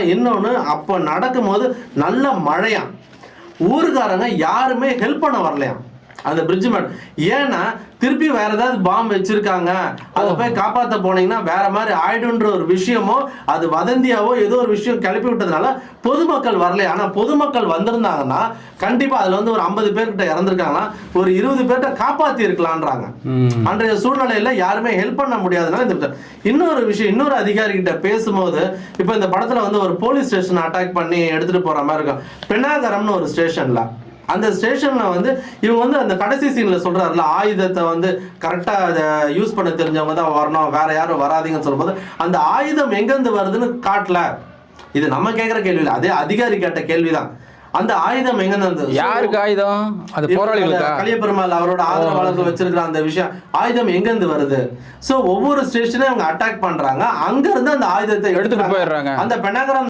இன்னொன்று அப்போ நடக்கும்போது நல்ல மழையாம். ஊருக்காரங்க யாருமே ஹெல்ப் பண்ண வரலையாம். அந்த பிரிட்ஜ் மேட் ஏன்னா திருப்பி வேற ஏதாவது பாம்பு வச்சிருக்காங்க. அதை போய் காப்பாத்த போனீங்கன்னா வேற மாதிரி ஆயிடுன்ற ஒரு விஷயமோ அது வதந்தியாவோ ஏதோ ஒரு விஷயம் கிளப்பி விட்டதுனால பொதுமக்கள் வரலையா. ஆனா பொதுமக்கள் வந்திருந்தாங்கன்னா கண்டிப்பா அதுல வந்து ஒரு ஐம்பது பேர்கிட்ட இறந்துருக்காங்கன்னா ஒரு இருபது பேர்கிட்ட காப்பாத்தி இருக்கலான்றாங்க. அன்றைய சூழ்நிலையில யாருமே ஹெல்ப் பண்ண முடியாதனால இந்த இன்னொரு விஷயம் இன்னொரு அதிகாரி கிட்ட பேசும்போது இப்போ இந்த படத்துல வந்து ஒரு போலீஸ் ஸ்டேஷன் அட்டாக் பண்ணி எடுத்துட்டு போற மாதிரி இருக்கும். பெண்ணாகரம்னு ஒரு ஸ்டேஷன்ல அந்த ஸ்டேஷன்ல வந்து இவங்க வந்து அந்த கடைசி சீன்ல சொல்றாருல ஆயுதத்தை வந்து கரெக்டா அதை யூஸ் பண்ண தெரிஞ்சவங்க தான் வரணும் வேற யாரும் வராதீங்கன்னு சொல்லும்போது அந்த ஆயுதம் எங்கிருந்து வருதுன்னு காட்டல. இது நம்ம கேக்குற கேள்வி இல்ல அதே அதிகாரி கேட்ட கேள்விதான். அந்த ஆயுதம் எங்கிருந்து வந்தது? யாருக்கு ஆயுதம்? அது போராளிகளுக்கா? கலியபெருமாள் அவரோட ஆதரவாளர்கள் வச்சிருக்கிற அந்த விஷயம் ஆயுதம் எங்க இருந்து வருது? சோ ஒவ்வொரு ஸ்டேஷனையும் அவங்க அட்டாக் பண்றாங்க. அங்க இருந்து அந்த ஆயுதத்தை எடுத்துட்டு போயிடுறாங்க. அந்த பெண்ணாகரம்